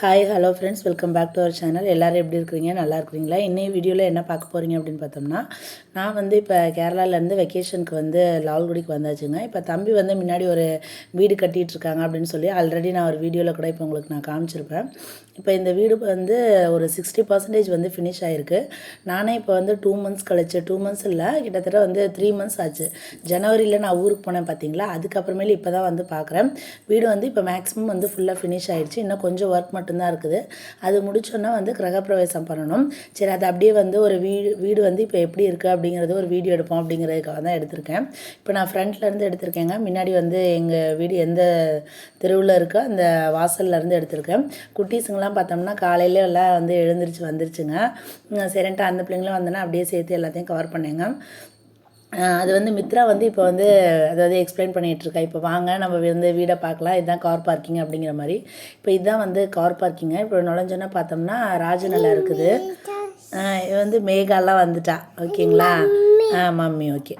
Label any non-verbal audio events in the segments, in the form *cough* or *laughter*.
Hi hello friends welcome back to our channel எல்லோரும் எப்படி இருக்கிறீங்க? நல்லா இருக்கிறீங்களா? இன்னைய வீடியோவில் என்ன பார்க்க போகிறீங்க அப்படின்னு பார்த்தோம்னா நான் வந்து இப்போ கேரளாவிலேருந்து வெக்கேஷனுக்கு வந்து லால்குடிக்கு வந்தாச்சுங்க. இப்போ தம்பி வந்து முன்னாடி ஒரு வீடு கட்டிகிட்டு இருக்காங்க அப்படின்னு சொல்லி ஆல்ரெடி நான் ஒரு வீடியோவில் கூட இப்போ உங்களுக்கு நான் காமிச்சிருப்பேன். இப்போ இந்த வீடு வந்து ஒரு சிக்ஸ்டி பர்சன்டேஜ் வந்து ஃபினிஷ் ஆகிருக்கு நானே இப்போ வந்து டூ மந்த்ஸ் கழிச்சு டூ மந்த்ஸ் இல்லை கிட்டத்தட்ட வந்து த்ரீ மந்த்ஸ் ஆச்சு. ஜனவரியில் நான் ஊருக்கு போனேன் பார்த்தீங்களா அதுக்கப்புறமேல இப்போ தான் வந்து பார்க்குறேன் வீடு வந்து இப்போ மேக்ஸிமம் வந்து ஃபுல்லாக ஃபினிஷ் ஆகிடுச்சு இன்னும் கொஞ்சம் ஒர்க் மட்டும் மட்டும்தான் இருக்குது. அது முடிச்சோன்னா வந்து கிரகப்பிரவேசம் பண்ணணும். சரி அது அப்படியே வந்து ஒரு வீடு வீடு வந்து இப்போ எப்படி இருக்குது அப்படிங்கிறது ஒரு வீடியோ எடுப்போம் அப்படிங்கிறதுக்காக தான் எடுத்திருக்கேன். இப்போ நான் ஃப்ரண்ட்லேருந்து எடுத்திருக்கேங்க. முன்னாடி வந்து எங்கள் வீடு எந்த தெருவில் இருக்கோ அந்த வாசல்லேருந்து எடுத்திருக்கேன். குட்டீஸுங்கெல்லாம் பார்த்தோம்னா காலையில எல்லாம் வந்து எழுந்திரிச்சு வந்துருச்சுங்க. சரின்ட்டு அந்த பிள்ளைங்களும் வந்தோன்னா அப்படியே சேர்த்து எல்லாத்தையும் கவர் பண்ணேங்க. அது வந்து மித்ரா வந்து இப்போ வந்து அதாவது எக்ஸ்பிளைன் பண்ணிகிட்டு இருக்கா இப்போ வாங்க நம்ம வந்து வீடை பார்க்கலாம் இதுதான் கார் பார்க்கிங் அப்படிங்கிற மாதிரி. இப்போ இதுதான் வந்து கார் பார்க்கிங்க இப்போ நுழைஞ்சோன்னா பார்த்தோம்னா ராஜநலா இருக்குது. இது வந்து மேகாலாம் வந்துட்டா. ஓகேங்களா? ஆ மம்மி ஓகே.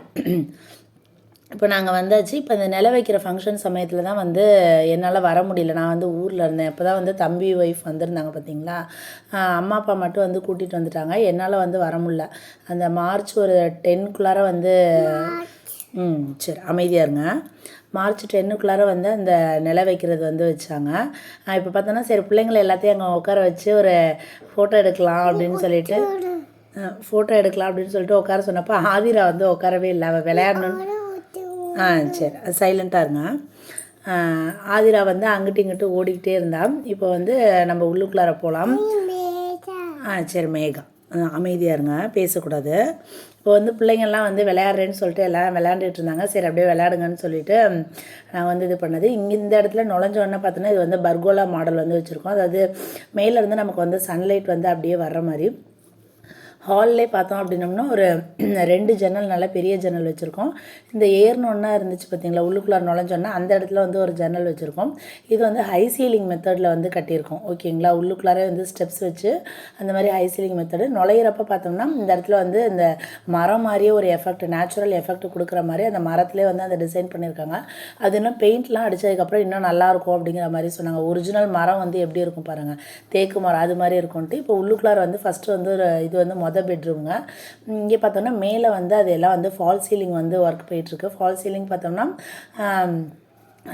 இப்போ நாங்கள் வந்தாச்சு. இப்போ இந்த நில வைக்கிற ஃபங்க்ஷன் சமயத்தில் தான் வந்து என்னால் வர முடியல. நான் வந்து ஊரில் இருந்தேன். இப்போ தான் வந்து தம்பி ஒய்ஃப் வந்திருந்தாங்க பார்த்தீங்களா அம்மா அப்பா மட்டும் வந்து கூட்டிகிட்டு வந்துட்டாங்க. என்னால் வந்து வர முடியல. அந்த மார்ச் ஒரு டென்க்குள்ளார வந்து ம் சரி அமைதியாக இருங்க. மார்ச் டென்னுக்குள்ளார வந்து அந்த நில வைக்கிறது வந்து வச்சாங்க. இப்போ பார்த்தோன்னா சரி பிள்ளைங்களை எல்லாத்தையும் அங்கே உட்கார வச்சு ஒரு ஃபோட்டோ எடுக்கலாம் அப்படின்னு சொல்லிட்டு ஃபோட்டோ எடுக்கலாம் அப்படின்னு சொல்லிட்டு உட்கார சொன்னப்போ ஆதிரா வந்து உட்காரவே இல்லை. அவள் விளையாடணும்னு ஆ சரி. சைலண்ட்டாக இருங்க. ஆதிரா வந்து அங்கிட்டு இங்கிட்டு ஓடிக்கிட்டே இருந்தான் இப்போ வந்து நம்ம உள்ளுக்குள்ளார போகலாம் ஆ சரி மேகா. அமைதியாக இருங்க. பேசக்கூடாது. இப்போ வந்து பிள்ளைங்கள்லாம் வந்து விளையாடுறேன்னு சொல்லிட்டு எல்லாம் விளையாண்டுட்டு இருந்தாங்க. சரி அப்படியே விளையாடுங்கன்னு சொல்லிட்டு நான் வந்து இது பண்ணது. இங்கே இந்த இடத்துல நுழைஞ்ச உடனே பார்த்தோன்னா இது வந்து பர்கோலா மாடல் வந்து வச்சுருக்கோம். அதாவது மேலேருந்து நமக்கு வந்து சன்லைட் வந்து அப்படியே வர்ற மாதிரி. ஹால்லே பார்த்தோம் அப்படின்னம்னா ஒரு *clears throat* ரெண்டு ஜன்னல் நல்லா பெரிய ஜன்னல் வச்சுருக்கோம். இந்த ஏர்னு ஒன்றா இருந்துச்சு பார்த்தீங்களா? உள்ளுக்குள்ளார நுழைஞ்சோன்னா அந்த இடத்துல வந்து ஒரு ஜன்னல் வச்சுருக்கோம். இது வந்து ஹை சீலிங் மெத்தடில் வந்து கட்டியிருக்கோம். ஓகேங்களா? உள்ளுக்குள்ளாரே வந்து ஸ்டெப்ஸ் வச்சு அந்த மாதிரி ஹை சீலிங் மெத்தடு நுழையிறப்ப பார்த்தோம்னா இந்த இடத்துல வந்து இந்த மரம் மாதிரியே ஒரு எஃபெக்ட் நேச்சுரல் எஃபெக்ட் கொடுக்குற மாதிரி அந்த மரத்துலேயே வந்து அந்த டிசைன் பண்ணியிருக்காங்க. அது இன்னும் பெயிண்ட்லாம் அடித்ததுக்கப்புறம் இன்னும் நல்லாயிருக்கும் அப்படிங்கிற மாதிரி சொன்னாங்க. ஒரிஜினல் மரம் வந்து எப்படி இருக்கும் பாருங்கள் தேக்கு மரம் அது மாதிரி இருக்கும்ட்டு இப்போ உள்ளுக்குள்ளார வந்து ஃபஸ்ட்டு வந்து ஒரு இது வந்து மொதல் பெட்ரூம்ங்க இங்கே பார்த்தோம்னா மேலே வந்து அதெல்லாம் வந்து ஃபால் சீலிங் வந்து ஒர்க் போயிட்டுருக்கு ஃபால் சீலிங் பார்த்தோம்னா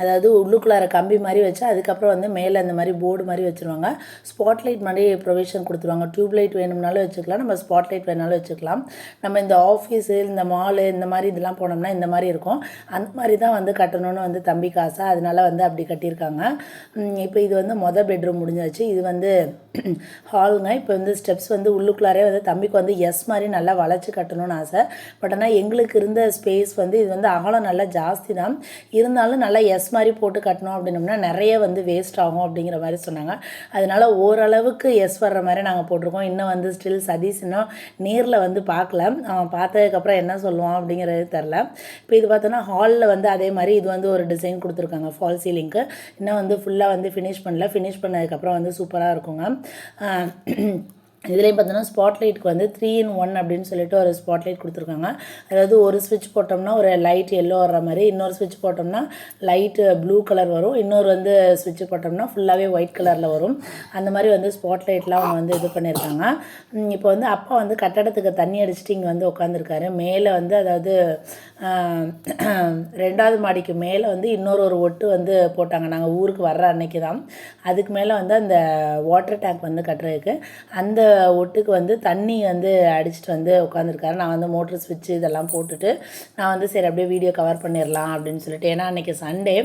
அதாவது உள்ளுக்குள்ளார கம்பி மாதிரி வச்சு அதுக்கப்புறம் வந்து மேலே அந்த மாதிரி போர்டு மாதிரி வச்சுருவாங்க. ஸ்பாட்லைட் மாதிரி ப்ரொவிஷன் கொடுத்துருவாங்க. டியூப்லைட் வேணும்னாலும் வச்சுக்கலாம். நம்ம ஸ்பாட் லைட் வேணாலும் வச்சுக்கலாம். நம்ம இந்த ஆஃபீஸு இந்த மாலு இந்த மாதிரி இதெல்லாம் போனோம்னா இந்த மாதிரி இருக்கும். அந்த மாதிரி தான் வந்து கட்டணும்னு வந்து தம்பிக்கு ஆசை அதனால வந்து அப்படி கட்டியிருக்காங்க. இப்போ இது வந்து மொதல் பெட்ரூம் முடிஞ்சாச்சு. இது வந்து ஹாலுங்க இப்போ வந்து ஸ்டெப்ஸ் வந்து உள்ளுக்குள்ளாரே வந்து தம்பிக்கு வந்து எஸ் மாதிரி நல்லா வளைச்சு கட்டணும்னு ஆசை. பட் ஆனால் எங்களுக்கு இருந்த ஸ்பேஸ் வந்து இது வந்து அகலம் நல்லா ஜாஸ்தி தான். இருந்தாலும் நல்லா எஸ் மாதிரி போட்டு கட்டணும் அப்படின்னோம்னா நிறைய வந்து வேஸ்ட் ஆகும் அப்படிங்கிற மாதிரி சொன்னாங்க. அதனால ஓரளவுக்கு எஸ் வர்ற மாதிரி நாங்கள் போட்டிருக்கோம். இன்னும் வந்து ஸ்டில் சதீஷ் இன்னும் நேரில் வந்து பார்க்கல. அவன் பார்த்ததுக்கப்புறம் என்ன சொல்லுவான் அப்படிங்கிறது தெரில இப்போ இது பார்த்தோன்னா ஹாலில் வந்து அதே மாதிரி இது வந்து ஒரு டிசைன் கொடுத்துருக்காங்க ஃபால் சீலிங்க்கு இன்னும் வந்து ஃபுல்லாக வந்து ஃபினிஷ் பண்ணல. ஃபினிஷ் பண்ணதுக்கப்புறம் வந்து சூப்பராக இருக்குங்க. இதுலேயும் பார்த்தோன்னா ஸ்பாட்லைட்டுக்கு வந்து த்ரீ இன் ஒன் அப்படின்னு சொல்லிட்டு ஒரு ஸ்பாட்லைட் கொடுத்துருக்காங்க. அதாவது ஒரு ஸ்விட்ச் போட்டோம்னா ஒரு லைட் எல்லோ வர்ற மாதிரி இன்னொரு ஸ்விட்ச் போட்டோம்னா லைட்டு ப்ளூ கலர் வரும். இன்னொரு வந்து ஸ்விட்ச் போட்டோம்னா ஃபுல்லாகவே ஒயிட் கலரில் வரும். அந்த மாதிரி வந்து ஸ்பாட்லைட்லாம் அவங்க வந்து இது பண்ணியிருக்காங்க. இப்போ வந்து அப்பா வந்து கட்டடத்துக்கு தண்ணி அடிச்சுட்டு இங்கே வந்து உட்காந்துருக்காரு மேலே வந்து அதாவது ரெண்டாவது மாடிக்கு மேலே வந்து இன்னொரு ஒரு ஒட்டு வந்து போட்டாங்க. நாங்கள் ஊருக்கு வர்ற அன்னைக்கு தான் அதுக்கு மேலே வந்து அந்த வாட்டர் டேங்க் வந்து கட்டுறதுக்கு. அந்த ஒட்டுக்கு வந்து தண்ணி வந்து அடிச்சிட்டு வந்து உட்காந்துருக்காரு நான் வந்து மோட்ரு ஸ்விட்ச் இதெல்லாம் போட்டுட்டு நான் வந்து சரி அப்படியே வீடியோ கவர் பண்ணிடலாம் அப்படின்னு சொல்லிட்டு. ஏன்னா அன்றைக்கி சண்டே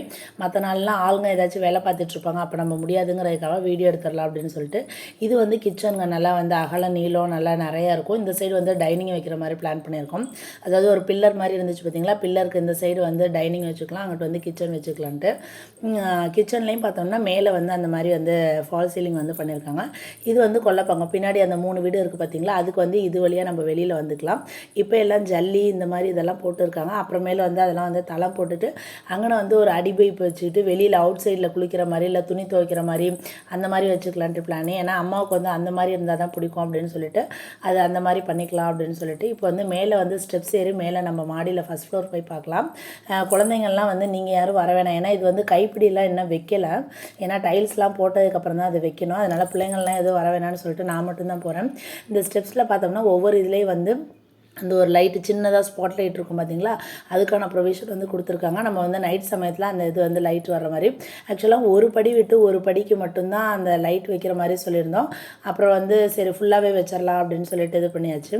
மற்ற நாள்லாம் ஆளுங்க ஏதாச்சும் வேலை பார்த்துட்ருப்பாங்க அப்போ நம்ம முடியாதுங்கிறதுக்காக வீடியோ எடுத்துடலாம் அப்படின்னு சொல்லிட்டு. இது வந்து கிச்சனுங்க நல்லா வந்து அகல நீளம் நல்லா நிறையா இருக்கும். இந்த சைடு வந்து டைனிங் வைக்கிற மாதிரி பிளான் பண்ணியிருக்கோம். அதாவது ஒரு பில்லர் மாதிரி இருந்துச்சு பார்த்தீங்களா பில்லருக்கு இந்த சைடு வந்து டைனிங் வச்சுக்கலாம் அங்கிட்டு வந்து கிச்சன் வச்சுக்கலான்ட்டு. கிச்சன்லேயும் பார்த்தோம்னா மேலே வந்து அந்த மாதிரி வந்து ஃபால் சீலிங் வந்து பண்ணியிருக்காங்க. இது வந்து கொல்லப்பாங்க பின்னாடி முன்னாடி அந்த மூணு வீடு இருக்குது பார்த்தீங்களா அதுக்கு வந்து இது வழியாக நம்ம வெளியில் வந்துக்கலாம். இப்போ எல்லாம் ஜல்லி இந்த மாதிரி இதெல்லாம் போட்டுருக்காங்க. அப்புறமேல வந்து அதெல்லாம் வந்து தலை போட்டுட்டு அங்கே வந்து ஒரு அடிபைப்பு வச்சுக்கிட்டு வெளியில் அவுட் சைடில் குளிக்கிற மாதிரி இல்லை துணி துவைக்கிற மாதிரி அந்த மாதிரி வச்சுக்கலான்ட்டு பிளான் ஏன்னா அம்மாவுக்கு வந்து அந்த மாதிரி இருந்தால் தான் பிடிக்கும் அப்படின்னு சொல்லிட்டு அது அந்த மாதிரி பண்ணிக்கலாம் அப்படின்னு சொல்லிட்டு இப்போ வந்து மேலே வந்து ஸ்டெப்ஸ் ஏறி மேலே நம்ம மாடியில் ஃபஸ்ட் ஃப்ளோர் போய் பார்க்கலாம். குழந்தைங்கள்லாம் வந்து நீங்கள் யாரும் வர வேணாம். ஏன்னா இது வந்து கைப்பிடிலாம் இன்னும் வைக்கலை. ஏன்னா டைல்ஸ்லாம் போட்டதுக்கப்புறம் தான் அதை வைக்கணும். அதனால் பிள்ளைங்கள்லாம் எதுவும் வர வேணாம்னு சொல்லிட்டு நான் மட்டும் மட்டும்தான் போகிறேன் இந்த ஸ்டெப்ஸில் பார்த்தோம்னா ஒவ்வொரு இதுலேயும் வந்து அந்த ஒரு லைட்டு சின்னதாக ஸ்பாட் லைட் இருக்கும் பார்த்தீங்களா அதுக்கான ப்ரொவிஷன் வந்து கொடுத்துருக்காங்க. நம்ம வந்து நைட் சமயத்தில் அந்த இது வந்து லைட் வர்ற மாதிரி. ஆக்சுவலாக ஒரு படி விட்டு ஒரு படிக்கு மட்டும்தான் அந்த லைட் வைக்கிற மாதிரி சொல்லியிருந்தோம். அப்புறம் வந்து சரி ஃபுல்லாகவே வச்சிடலாம் அப்படின்னு சொல்லிட்டு இது பண்ணியாச்சு.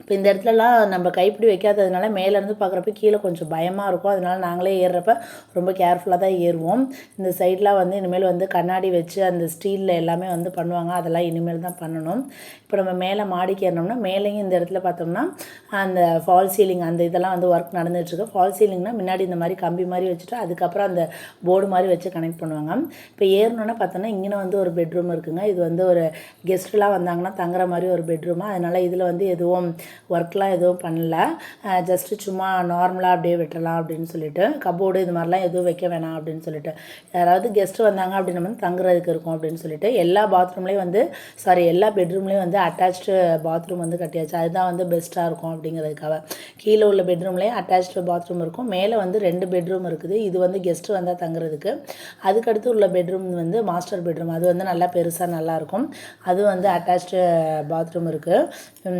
இப்போ இந்த இடத்துலலாம் நம்ம கைப்பிடி வைக்காததுனால மேலேருந்து பார்க்குறப்ப கீழே கொஞ்சம் பயமாக இருக்கும். அதனால நாங்களே ஏறுறப்ப ரொம்ப கேர்ஃபுல்லாக தான் ஏறுவோம். இந்த சைட்லாம் வந்து இனிமேல் வந்து கண்ணாடி வச்சு அந்த ஸ்டீலில் எல்லாமே வந்து பண்ணுவாங்க. அதெல்லாம் இனிமேல் தான் பண்ணணும். இப்போ நம்ம மேலே மாடிக்கு ஏறினோம்னா மேலேயும் இந்த இடத்துல பார்த்தோம்னா அந்த ஃபால் சீலிங் அந்த இதெல்லாம் வந்து ஒர்க் நடந்துகிட்ருக்கு ஃபால் சீலிங்னா முன்னாடி இந்த மாதிரி கம்பி மாதிரி வச்சுட்டு அதுக்கப்புறம் அந்த போர்டு மாதிரி வச்சு கனெக்ட் பண்ணுவாங்க. இப்போ ஏறணுன்னா பார்த்தோன்னா இங்கே வந்து ஒரு பெட்ரூம் இருக்குங்க. இது வந்து ஒரு கெஸ்ட்லாம் வந்தாங்கன்னா தங்குற மாதிரி ஒரு பெட்ரூமாக அதனால் இதில் வந்து எதுவும் ஒர்க்லாம் எதுவும் பண்ணல. ஜஸ்ட்டு சும்மா நார்மலாக அப்படியே விட்டுறலாம் அப்படின்னு சொல்லிட்டு கபோர்டு இது மாதிரிலாம் எதுவும் வைக்க வேணாம் அப்படின்னு சொல்லிட்டு யாராவது கெஸ்ட்டு வந்தாங்க அப்படின்னு வந்து தங்குறதுக்கு இருக்கும் அப்படின்னு சொல்லிட்டு எல்லா பாத்ரூம்லேயும் வந்து சாரி எல்லா பெட்ரூம்லேயும் வந்து அட்டாச்டு பாத்ரூம் வந்து கட்டியாச்சு. அதுதான் வந்து பெஸ்ட்டாக இருக்கும் அப்படிங்கிறதுக்காக. கீழே உள்ள பெட்ரூம்லேயும் அட்டாச்டு பாத்ரூம் இருக்கும். மேலே வந்து ரெண்டு பெட்ரூம் இருக்குது. இது வந்து கெஸ்ட்டு வந்தால் தங்குறதுக்கு. அதுக்கடுத்து உள்ள பெட்ரூம் வந்து மாஸ்டர் பெட்ரூம் அது வந்து நல்லா பெருசாக நல்லாயிருக்கும் அது வந்து அட்டாச்டு பாத்ரூம் இருக்குது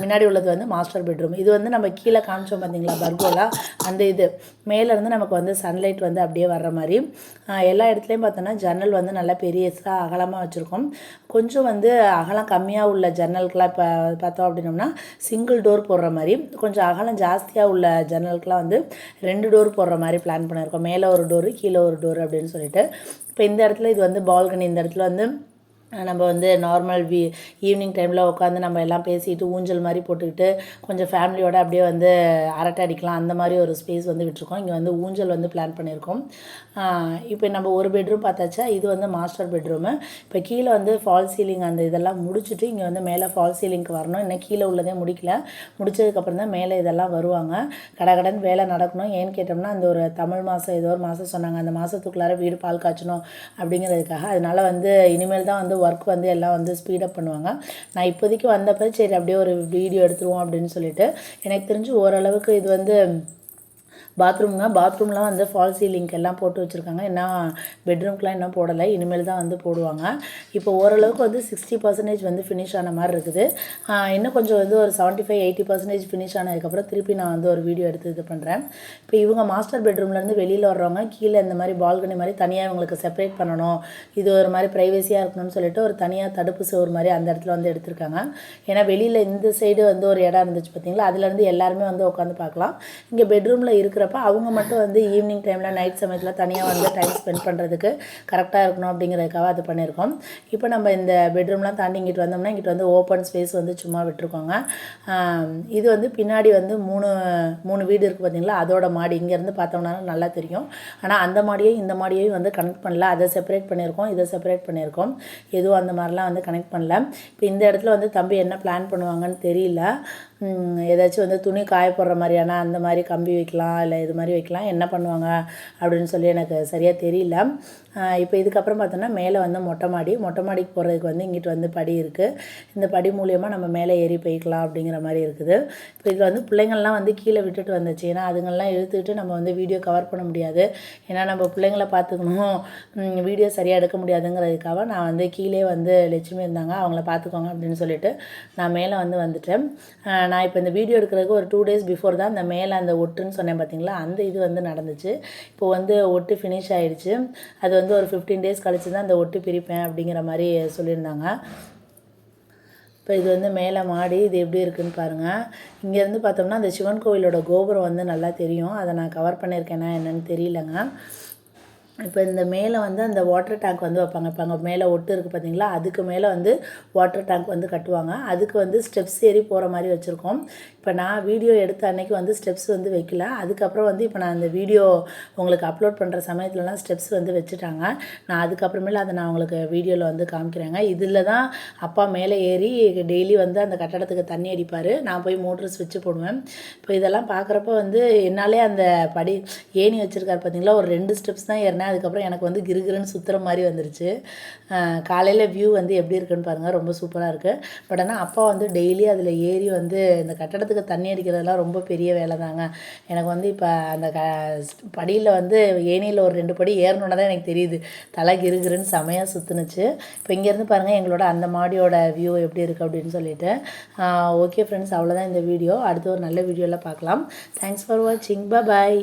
முன்னாடி உள்ளது வந்து மாஸ்டர் பெட்ரூம் இது வந்து நம்ம கீழே காமிச்சோம் பார்த்தீங்களா பர்கோலா? அந்த இது. மேலேருந்து நமக்கு வந்து சன்லைட் வந்து அப்படியே வர்ற மாதிரி. எல்லா இடத்துலையும் பார்த்தோன்னா ஜன்னல் வந்து நல்லா பெரியஸாக அகலமாக வச்சுருக்கோம். கொஞ்சம் வந்து அகலம் கம்மியாக உள்ள ஜன்னலுக்கெலாம் இப்போ பார்த்தோம் அப்படின்னோம்னா சிங்கிள் டோர் போடுற மாதிரி. கொஞ்சம் அகலம் ஜாஸ்தியாக உள்ள ஜன்னலுக்கெலாம் வந்து ரெண்டு டோர் போடுற மாதிரி பிளான் பண்ணியிருக்கோம். மேலே ஒரு டோரு கீழே ஒரு டோர் அப்படின்னு சொல்லிட்டு. இப்போ இந்த இடத்துல இது வந்து பால்கனி இந்த இடத்துல வந்து நம்ம வந்து நார்மல் வி ஈவினிங் டைமில் உட்காந்து நம்ம எல்லாம் பேசிட்டு ஊஞ்சல் மாதிரி போட்டுக்கிட்டு கொஞ்சம் ஃபேமிலியோட அப்படியே வந்து அரட்டை அடிக்கலாம் அந்த மாதிரி ஒரு ஸ்பேஸ் வந்து விட்டுருக்கோம். இங்கே வந்து ஊஞ்சல் வந்து பிளான் பண்ணியிருக்கோம். இப்போ நம்ம ஒரு பெட்ரூம் பார்த்தாச்சா இது வந்து மாஸ்டர் பெட்ரூமு இப்போ கீழே வந்து ஃபால் சீலிங் அந்த இதெல்லாம் முடிச்சுட்டு இங்கே வந்து மேலே ஃபால் சீலிங்க்கு வரணும். இன்னும் கீழே உள்ளதே முடிக்கல. முடிச்சதுக்கப்புறம் தான் மேலே இதெல்லாம் வருவாங்க. கடகடன் வேலை நடக்கணும். ஏன்னு கேட்டோம்னா அந்த ஒரு தமிழ் மாதம் ஏதோ ஒரு மாதம் சொன்னாங்க. அந்த மாதத்துக்குள்ளார வீடு பால் காய்ச்சணும் அப்படிங்கிறதுக்காக. அதனால் வந்து இனிமேல் தான் வந்து ஒர்க் வந்து எல்லாம் வந்து ஸ்பீடப் பண்ணுவாங்க. நான் இப்போதைக்கு வந்தப்போ சரி அப்படியே ஒரு வீடியோ எடுத்துருவோம் அப்படின்னு சொல்லிட்டு எனக்கு தெரிஞ்சு ஓரளவுக்கு இது வந்து பாத்ரூம்ங்க பாத்ரூம்லாம் வந்து ஃபால் சீலிங்க் எல்லாம் போட்டு வச்சுருக்காங்க. என்ன பெட்ரூம்க்குலாம் இன்னும் போடலை. இனிமேல் தான் வந்து போடுவாங்க. இப்போ ஓரளவுக்கு வந்து சிக்ஸ்டி பர்சன்டேஜ் வந்து ஃபினிஷ் ஆன மாதிரி இருக்குது. இன்னும் கொஞ்சம் வந்து ஒரு seventy five eighty percentage finish ஆனதுக்கப்புறம் திருப்பி நான் வந்து ஒரு வீடியோ எடுத்து இது பண்ணுறேன் இப்போ இவங்க மாஸ்டர் பெட்ரூம்லேருந்து வெளியில் வர்றவங்க கீழே இந்த மாதிரி பால்கனி மாதிரி தனியாக இவங்களுக்கு செப்பரேட் பண்ணணும். இது ஒரு மாதிரி ப்ரைவசியாக இருக்கணும்னு சொல்லிட்டு ஒரு தனியாக தடுப்பு சோறு மாதிரி அந்த இடத்துல வந்து எடுத்திருக்காங்க. ஏன்னா வெளியில் இந்த சைடு வந்து ஒரு இடம் இருந்துச்சு பார்த்தீங்களா? அதுலேருந்து எல்லாருமே வந்து உட்காந்து பார்க்கலாம். இங்கே பெட்ரூமில் இருக்கிற இருக்கிறப்ப அவங்க மட்டும் வந்து ஈவினிங் டைமில் நைட் சமயத்தில் தனியாக வந்து டைம் ஸ்பெண்ட் பண்ணுறதுக்கு கரெக்டாக இருக்கணும் அப்படிங்கிறதுக்காக அது பண்ணியிருக்கோம். இப்போ நம்ம இந்த பெட்ரூம்லாம் தாண்டி இங்கிட்டு வந்தோம்னா இங்கிட்டு வந்து ஓப்பன் ஸ்பேஸ் வந்து சும்மா விட்டுருக்கோங்க. இது வந்து பின்னாடி வந்து மூணு மூணு வீடு இருக்குது பார்த்தீங்களா அதோட மாடி. இங்கேருந்து பார்த்தோம்னா நல்லா தெரியும். ஆனால் அந்த மாடியையும் இந்த மாடியையும் வந்து கனெக்ட் பண்ணல. அதை செப்பரேட் பண்ணியிருக்கோம் இதை செப்பரேட் பண்ணியிருக்கோம். எதுவும் அந்த மாதிரிலாம் வந்து கனெக்ட் பண்ணல. இப்போ இந்த இடத்துல வந்து தம்பி என்ன பிளான் பண்ணுவாங்கன்னு தெரியல. ஏதாச்சும் வந்து துணி காய போடுற மாதிரியான அந்த மாதிரி கம்பி வைக்கலாம் இல்லை இது மாதிரி வைக்கலாம். என்ன பண்ணுவாங்க? அப்படின்னு சொல்லி எனக்கு சரியாக தெரியல. இப்போ இதுக்கப்புறம் பார்த்தோன்னா மேலே வந்து மொட்டை மாடி. மொட்டை மாடிக்கு போகிறதுக்கு வந்து இங்கிட்டு வந்து படி இருக்குது இந்த படி மூலியமாக நம்ம மேலே ஏறி போய்க்கலாம் அப்படிங்கிற மாதிரி இருக்குது. இப்போ இதில் வந்து பிள்ளைங்கள்லாம் வந்து கீழே விட்டுட்டு வந்துச்சு. ஏன்னா அதுங்கள்லாம் இழுத்துக்கிட்டு நம்ம வந்து வீடியோ கவர் பண்ண முடியாது. ஏன்னா நம்ம பிள்ளைங்கள பார்த்துக்கணும். வீடியோ சரியாக எடுக்க முடியாதுங்கிறதுக்காக நான் வந்து கீழே வந்து லட்சுமி இருந்தாங்க. அவங்கள பார்த்துக்கோங்க அப்படின்னு சொல்லிட்டு நான் மேலே வந்து வந்துட்டேன். நான் இப்போ இந்த வீடியோ எடுக்கிறதுக்கு ஒரு டூ டேஸ் பிஃபோர் தான் அந்த மேலே அந்த ஒட்டுன்னு சொன்னேன் பார்த்தீங்களா அந்த இது வந்து நடந்துச்சு. இப்போ வந்து ஒட்டு ஃபினிஷ் ஆகிடுச்சு அது வந்து ஒரு ஃபிஃப்டீன் டேஸ் கழிச்சு தான் அந்த ஒட்டு பிரிப்பேன் அப்படிங்கிற மாதிரி சொல்லியிருந்தாங்க. இப்போ இது வந்து மேலே மாடி இது எப்படி இருக்குன்னு பாருங்கள் இங்கேருந்து பார்த்தோம்னா அந்த சிவன் கோவிலோட கோபுரம் வந்து நல்லா தெரியும். அதை நான் கவர் பண்ணியிருக்கேனா என்னன்னு தெரியலங்க. இப்போ இந்த மேலே வந்து அந்த வாட்டர் டேங்க் வந்து வைப்பாங்க. இப்போ அங்கே மேலே ஒட்டு இருக்குது பார்த்தீங்களா? அதுக்கு மேலே வந்து வாட்டர் டேங்க் வந்து கட்டுவாங்க. அதுக்கு வந்து ஸ்டெப்ஸ் ஏறி போகிற மாதிரி வச்சுருக்கோம். இப்போ நான் வீடியோ எடுத்த அன்னைக்கு வந்து ஸ்டெப்ஸ் வந்து வைக்கல. அதுக்கப்புறம் வந்து இப்போ நான் அந்த வீடியோ உங்களுக்கு அப்லோட் பண்ணுற சமயத்துலலாம் ஸ்டெப்ஸ் வந்து வச்சுட்டாங்க. நான் அதுக்கப்புறமேல அதை நான் உங்களுக்கு வீடியோவில் வந்து காமிக்கிறேங்க. இதில் தான் அப்பா மேலே ஏறி டெய்லி வந்து அந்த கட்டடத்துக்கு தண்ணி அடிப்பார். நான் போய் மோட்ரு ஸ்விட்ச் போடுவேன். இப்போ இதெல்லாம் பார்க்குறப்ப வந்து என்னாலே அந்த படி ஏணி வச்சுருக்காரு பார்த்தீங்களா? ஒரு ரெண்டு ஸ்டெப்ஸ் தான் பண்ணேன் அதுக்கப்புறம் எனக்கு வந்து கிருகிருன்னு சுற்றுற மாதிரி வந்துருச்சு. காலையில் வியூ வந்து எப்படி இருக்குன்னு பாருங்கள் ரொம்ப சூப்பராக இருக்குது பட் ஆனால் அப்பா வந்து டெய்லி அதில் ஏறி வந்து இந்த கட்டடத்துக்கு தண்ணி அடிக்கிறதெல்லாம் ரொம்ப பெரிய வேலை தாங்க எனக்கு வந்து இப்போ அந்த க படியில் வந்து ஏணியில் ஒரு ரெண்டு படி ஏறணுன்னு தான் எனக்கு தெரியுது. தலை கிருகிருன்னு செமையாக சுற்றுனுச்சு இப்போ இங்கேருந்து பாருங்கள் எங்களோட அந்த மாடியோட வியூ எப்படி இருக்குது அப்படின்னு சொல்லிட்டு. ஓகே ஃப்ரெண்ட்ஸ் அவ்வளோதான் இந்த வீடியோ அடுத்து ஒரு நல்ல வீடியோவில் பார்க்கலாம் தேங்க்ஸ் ஃபார் வாட்சிங் பாய்